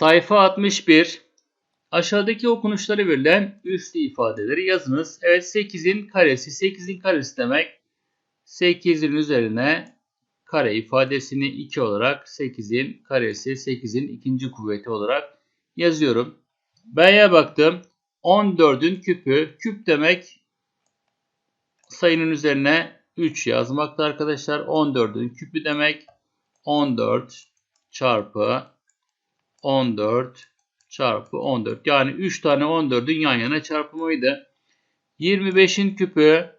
Sayfa 61. Aşağıdaki okunuşları verilen üslü ifadeleri yazınız. Evet 8'in karesi. 8'in karesi demek 8'in üzerine kare ifadesini 2 olarak 8'in karesi 8'in ikinci kuvveti olarak yazıyorum. B'ye baktım. 14'ün küpü. Küp demek sayının üzerine 3 yazmakta arkadaşlar. 14'ün küpü demek 14 çarpı 14 çarpı 14. Yani 3 tane 14'ün yan yana çarpımıydı. 25'in küpü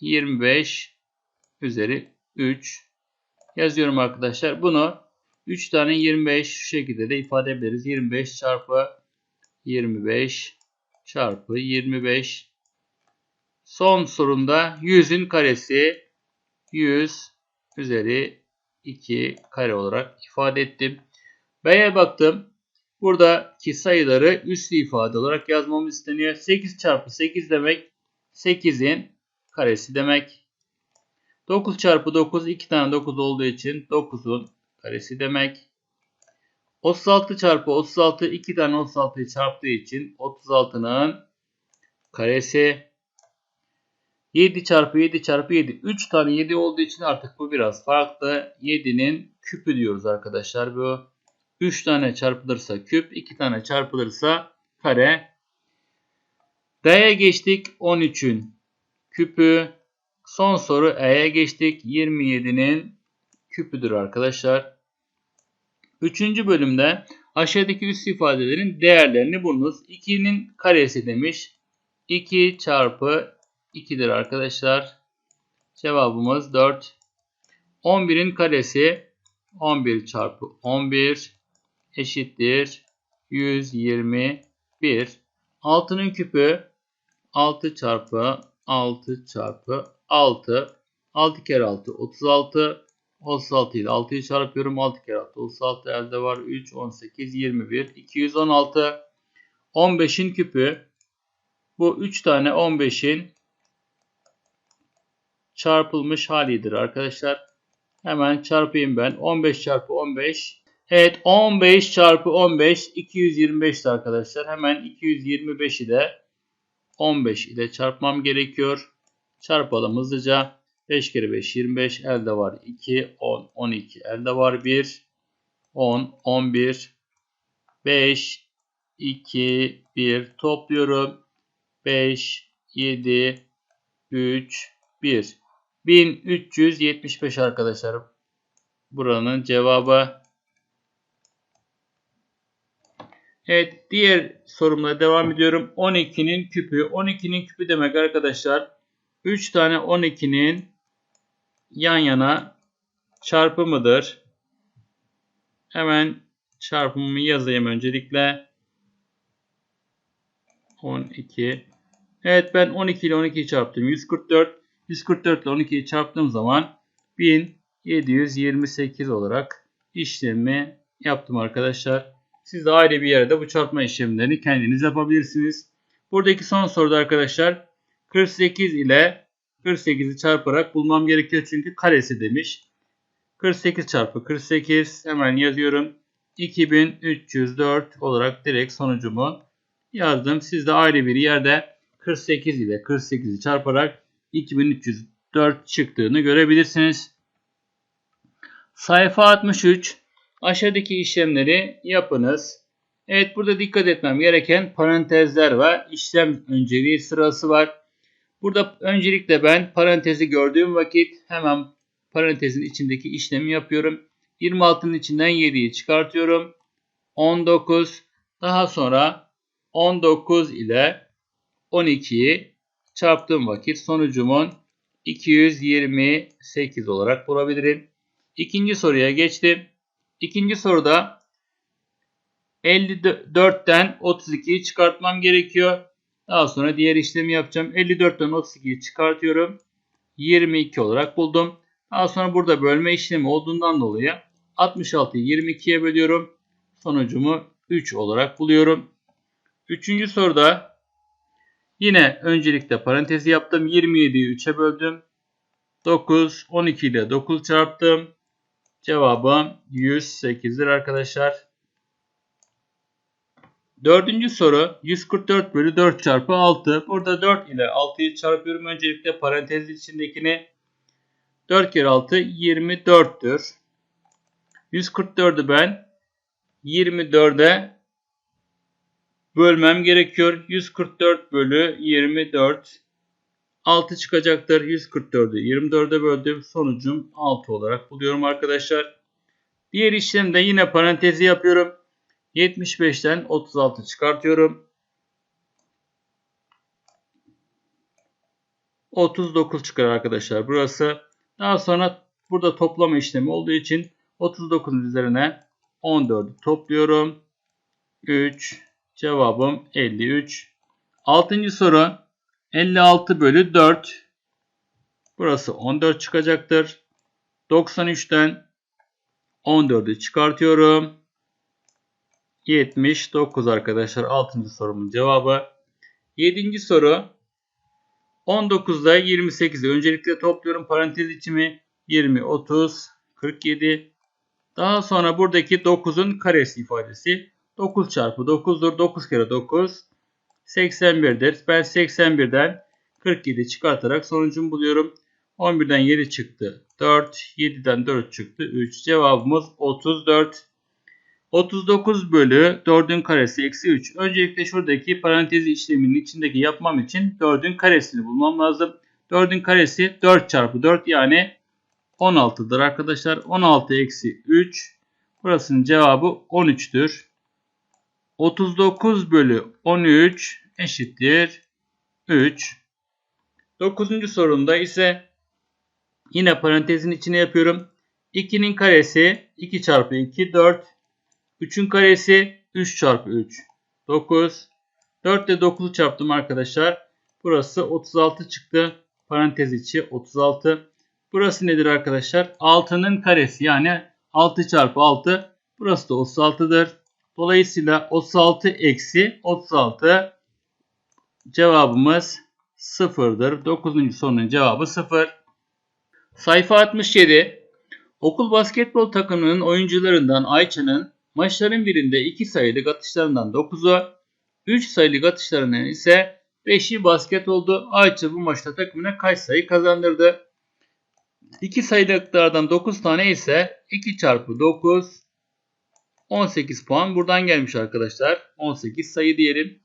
25 üzeri 3 yazıyorum arkadaşlar. Bunu 3 tane 25 şu şekilde de ifade edebiliriz. 25 çarpı 25 çarpı 25 son sorumda 100'ün karesi 100 üzeri 2 kare olarak ifade ettim. B'ye baktım. Buradaki sayıları üslü ifade olarak yazmamız isteniyor. 8 çarpı 8 demek 8'in karesi demek. 9 çarpı 9 2 tane 9 olduğu için 9'un karesi demek. 36 çarpı 36 2 tane 36'yı çarptığı için 36'nın karesi. 7 çarpı 7 çarpı 7 3 tane 7 olduğu için artık bu biraz farklı. 7'nin küpü diyoruz arkadaşlar bu. 3 tane çarpılırsa küp, 2 tane çarpılırsa kare. D'ye geçtik. 13'ün küpü. Son soru E'ye geçtik. 27'nin küpüdür arkadaşlar. Üçüncü bölümde aşağıdaki üst ifadelerin değerlerini bulunuz. 2'nin karesi demiş. 2 çarpı 2'dir arkadaşlar. Cevabımız 4. 11'in karesi 11 çarpı 11 eşittir 121. 6'nın küpü 6 çarpı 6 çarpı 6. 6 kere 6 36. 36 ile 6'yı çarpıyorum. 6 kere 6 36 elde var. 3 18 21 216. 15'in küpü bu 3 tane 15'in çarpılmış halidir arkadaşlar. Hemen çarpayım ben. 15 çarpı 15 Evet 15 çarpı 15 225'ti arkadaşlar. Hemen 225'i de 15 ile çarpmam gerekiyor. Çarpalım hızlıca. 5 kere 5 25 elde var 2 10 12 elde var 1 10 11 5 2 1 topluyorum. 5 7 3 1 1375 arkadaşlar. Buranın cevabı Evet diğer sorumla devam ediyorum. 12'nin küpü. 12'nin küpü demek arkadaşlar. 3 tane 12'nin yan yana çarpımıdır. Hemen çarpımımı yazayım öncelikle. 12. Evet ben 12 ile 12'yi çarptım. 144. 144 ile 12'yi çarptığım zaman 1728 olarak işlemi yaptım arkadaşlar. Siz de ayrı bir yerde bu çarpma işlemlerini kendiniz yapabilirsiniz. Buradaki son soruda arkadaşlar 48 ile 48'i çarparak bulmam gerekiyor çünkü karesi demiş. 48 çarpı 48 hemen yazıyorum. 2304 olarak direkt sonucumu yazdım. Siz de ayrı bir yerde 48 ile 48'i çarparak 2304 çıktığını görebilirsiniz. Sayfa 63 Aşağıdaki işlemleri yapınız. Evet burada dikkat etmem gereken parantezler var. İşlem önceliği sırası var. Burada öncelikle ben parantezi gördüğüm vakit hemen parantezin içindeki işlemi yapıyorum. 26'nın içinden 7'yi çıkartıyorum. 19 daha sonra 19 ile 12'yi çarptığım vakit sonucumun 228 olarak bulabilirim. İkinci soruya geçtim. İkinci soruda 54'ten 32'yi çıkartmam gerekiyor. Daha sonra diğer işlemi yapacağım. 54'ten 32'yi çıkartıyorum. 22 olarak buldum. Daha sonra burada bölme işlemi olduğundan dolayı 66'yı 22'ye bölüyorum. Sonucumu 3 olarak buluyorum. Üçüncü soruda yine öncelikle parantezi yaptım. 27'yi 3'e böldüm. 9, 12 ile 9 çarptım. Cevabım 108'dir arkadaşlar. Dördüncü soru 144 bölü 4 çarpı 6. Burada 4 ile 6'yı çarpıyorum. Öncelikle parantez içindekini 4 kere 6 24'tür. 144'ü ben 24'e bölmem gerekiyor. 144 bölü 24 6 çıkacaktır. 144'ü 24'e böldüm. Sonucum 6 olarak buluyorum arkadaşlar. Diğer işlemde yine parantezi yapıyorum. 75'ten 36 çıkartıyorum. 39 çıkar arkadaşlar burası. Daha sonra burada toplama işlemi olduğu için 39'un üzerine 14'ü topluyorum. 3 cevabım 53. 6. soru 56 bölü 4. Burası 14 çıkacaktır. 93'ten 14'ü çıkartıyorum. 79 arkadaşlar 6. sorumun cevabı. 7. soru 19'da 28'i öncelikle topluyorum parantez içimi 20 30 47 daha sonra buradaki 9'un karesi ifadesi 9 çarpı 9'dur 9 kere 9 81'dir ben 81'den 47 çıkartarak sonucumu buluyorum 11'den 7 çıktı 4 7'den 4 çıktı 3 cevabımız 34 39 bölü 4'ün karesi eksi 3. Öncelikle şuradaki parantez işleminin içindeki yapmam için 4'ün karesini bulmam lazım. 4'ün karesi 4 çarpı 4 yani 16'dır arkadaşlar. 16 eksi 3. Burasının cevabı 13'tür. 39 bölü 13 eşittir 3. 9. sorunda ise yine parantezin içine yapıyorum. 2'nin karesi 2 çarpı 2 4. 3'ün karesi 3 çarpı 3. 9. 4 ile 9'u çarptım arkadaşlar. Burası 36 çıktı. Parantez içi 36. Burası nedir arkadaşlar? 6'nın karesi yani 6 çarpı 6. Burası da 36'dır. Dolayısıyla 36 eksi 36 cevabımız 0'dır. 9. sorunun cevabı 0. Sayfa 67. Okul basketbol takımının oyuncularından Ayça'nın maçların birinde 2 sayılık atışlarından 9'u, 3 sayılık atışlarından ise 5'i basket oldu. Ayça bu maçta takımına kaç sayı kazandırdı? 2 sayılıklardan 9 tane ise 2 çarpı 9 18 puan buradan gelmiş arkadaşlar. 18 sayı diyelim.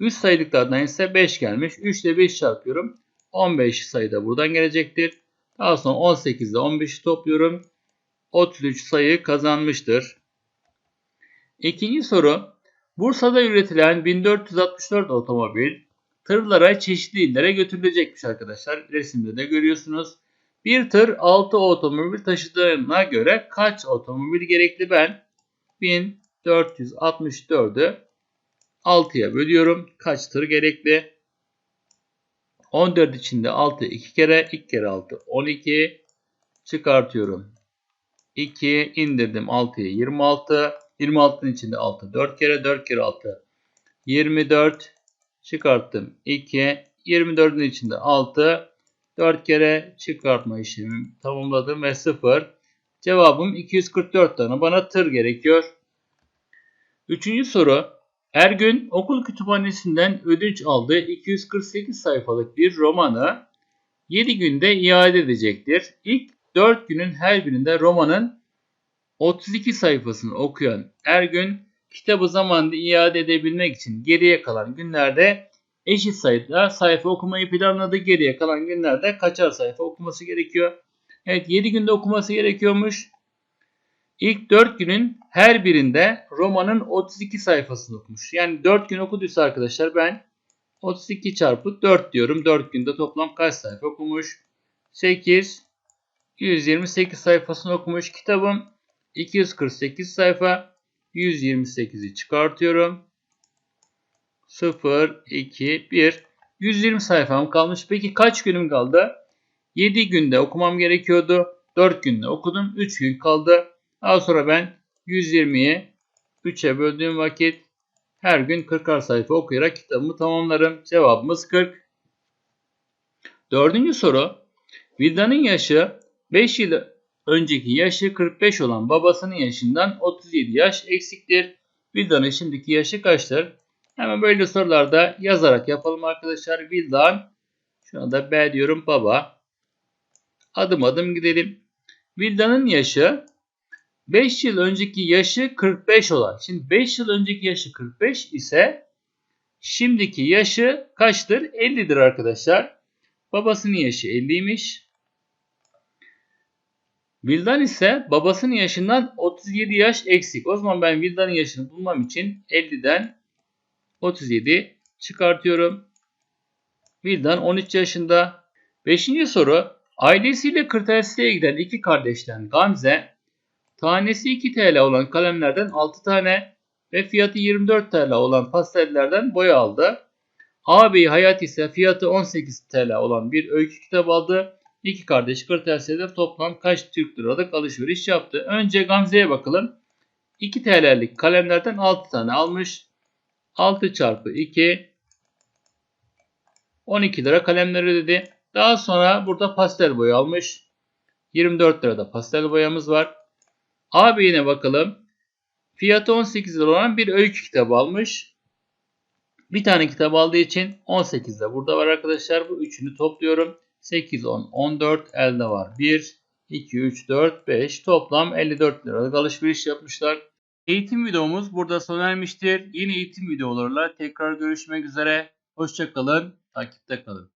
3 sayılıklardan ise 5 gelmiş. 3 ile 5 çarpıyorum. 15 sayı da buradan gelecektir. Daha sonra 18 ile 15'i topluyorum. 33 sayı kazanmıştır. İkinci soru. Bursa'da üretilen 1464 otomobil tırlara çeşitli illere götürülecekmiş arkadaşlar. Resimde de görüyorsunuz. Bir tır 6 otomobil taşıdığına göre kaç otomobil gerekli ben? 1464'ü 6'ya bölüyorum. Kaç tır gerekli? 14 içinde 6 2 kere 2 kere 6 12 çıkartıyorum. 2 indirdim 6'ya 26 26'nın içinde 6 4 kere 4 kere 6 24 çıkarttım 2 24'ün içinde 6 4 kere çıkartma işlemimi tamamladım ve 0 cevabım 244 tane bana tır gerekiyor. Üçüncü soru Ergün okul kütüphanesinden ödünç aldığı 248 sayfalık bir romanı 7 günde iade edecektir. İlk 4 günün her birinde romanın 32 sayfasını okuyan Ergün kitabı zamanında iade edebilmek için geriye kalan günlerde eşit sayıda sayfa okumayı planladı. Geriye kalan günlerde kaçar sayfa okuması gerekiyor? Evet 7 günde okuması gerekiyormuş. İlk 4 günün her birinde romanın 32 sayfasını okumuş. Yani 4 gün okuduysa arkadaşlar ben 32 çarpı 4 diyorum. 4 günde toplam kaç sayfa okumuş? 8 128 sayfasını okumuş. Kitabım 248 sayfa 128'i çıkartıyorum. 0, 2, 1. 120 sayfam kalmış. Peki kaç günüm kaldı? 7 günde okumam gerekiyordu. 4 günde okudum. 3 gün kaldı. Daha sonra ben 120'yi 3'e böldüğüm vakit her gün 40'ar sayfa okuyarak kitabımı tamamlarım. Cevabımız 40. Dördüncü soru. Vildan'ın yaşı 5 yıl önceki yaşı 45 olan babasının yaşından 37 yaş eksiktir. Vildan'ın şimdiki yaşı kaçtır? Hemen böyle sorularda yazarak yapalım arkadaşlar. Vildan, şuna da B diyorum baba. Adım adım gidelim. Vildan'ın yaşı 5 yıl önceki yaşı 45 olan. Şimdi 5 yıl önceki yaşı 45 ise şimdiki yaşı kaçtır? 50'dir arkadaşlar. Babasının yaşı 50'ymiş. Vildan ise babasının yaşından 37 yaş eksik. O zaman ben Vildan'ın yaşını bulmam için 50'den 37 çıkartıyorum. Vildan 13 yaşında. 5. soru. Ailesiyle kırtasiyeye giden iki kardeşten Gamze tanesi 2 TL olan kalemlerden 6 tane ve fiyatı 24 TL olan pastellerden boya aldı. Ağabey Hayat ise fiyatı 18 TL olan bir öykü kitap aldı. İki kardeş kırtasiyede toplam kaç Türk liralık alışveriş yaptı? Önce Gamze'ye bakalım. 2 TL'lik kalemlerden 6 tane almış. 6 çarpı 2 12 lira kalemleri ödedi. Daha sonra burada pastel boya almış. 24 lirada pastel boyamız var. Ağabeyine bakalım. Fiyatı 18 lira olan bir öykü kitabı almış. Bir tane kitap aldığı için 18 de burada var arkadaşlar. Bu üçünü topluyorum. 8, 10, 14 elde var. 1, 2, 3, 4, 5 toplam 54 liralık alışveriş yapmışlar. Eğitim videomuz burada sona ermiştir. Yeni eğitim videolarıyla tekrar görüşmek üzere. Hoşçakalın. Takipte kalın.